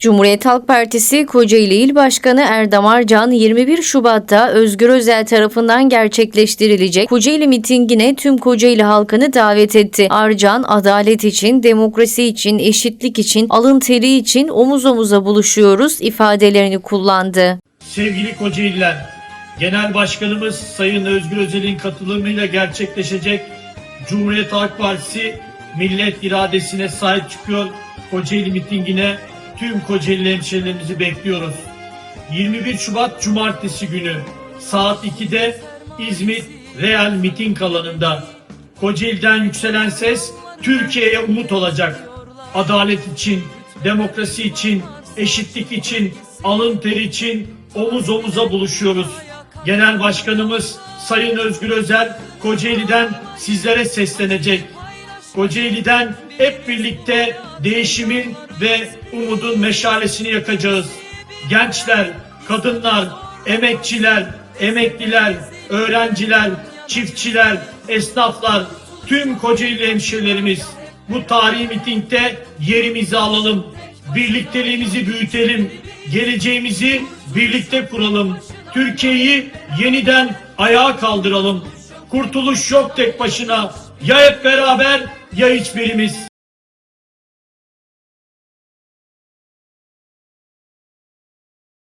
Cumhuriyet Halk Partisi Kocaeli İl Başkanı Erdem Arcan 21 Şubat'ta Özgür Özel tarafından gerçekleştirilecek Kocaeli mitingine tüm Kocaeli halkını davet etti. Arcan adalet için, demokrasi için, eşitlik için, alın teri için omuz omuza buluşuyoruz ifadelerini kullandı. Sevgili Kocaeliler, Genel Başkanımız Sayın Özgür Özel'in katılımıyla gerçekleşecek Cumhuriyet Halk Partisi millet iradesine sahip çıkıyor. Kocaeli mitingine tüm Kocaeli hemşehrilerimizi bekliyoruz. 21 Şubat Cumartesi günü saat 2'de İzmit Real Miting alanında Kocaeli'den yükselen ses Türkiye'ye umut olacak. Adalet için, demokrasi için, eşitlik için, alın teri için omuz omuza buluşuyoruz. Genel Başkanımız Sayın Özgür Özel Kocaeli'den sizlere seslenecek. Kocaeli'den hep birlikte değişimin ve umudun meşalesini yakacağız. Gençler, kadınlar, emekçiler, emekliler, öğrenciler, çiftçiler, esnaflar, tüm Kocaeli hemşehrilerimiz bu tarihi mitingde yerimizi alalım. Birlikteliğimizi büyütelim. Geleceğimizi birlikte kuralım. Türkiye'yi yeniden ayağa kaldıralım. Kurtuluş yok tek başına. Ya hep beraber ya hiçbirimiz.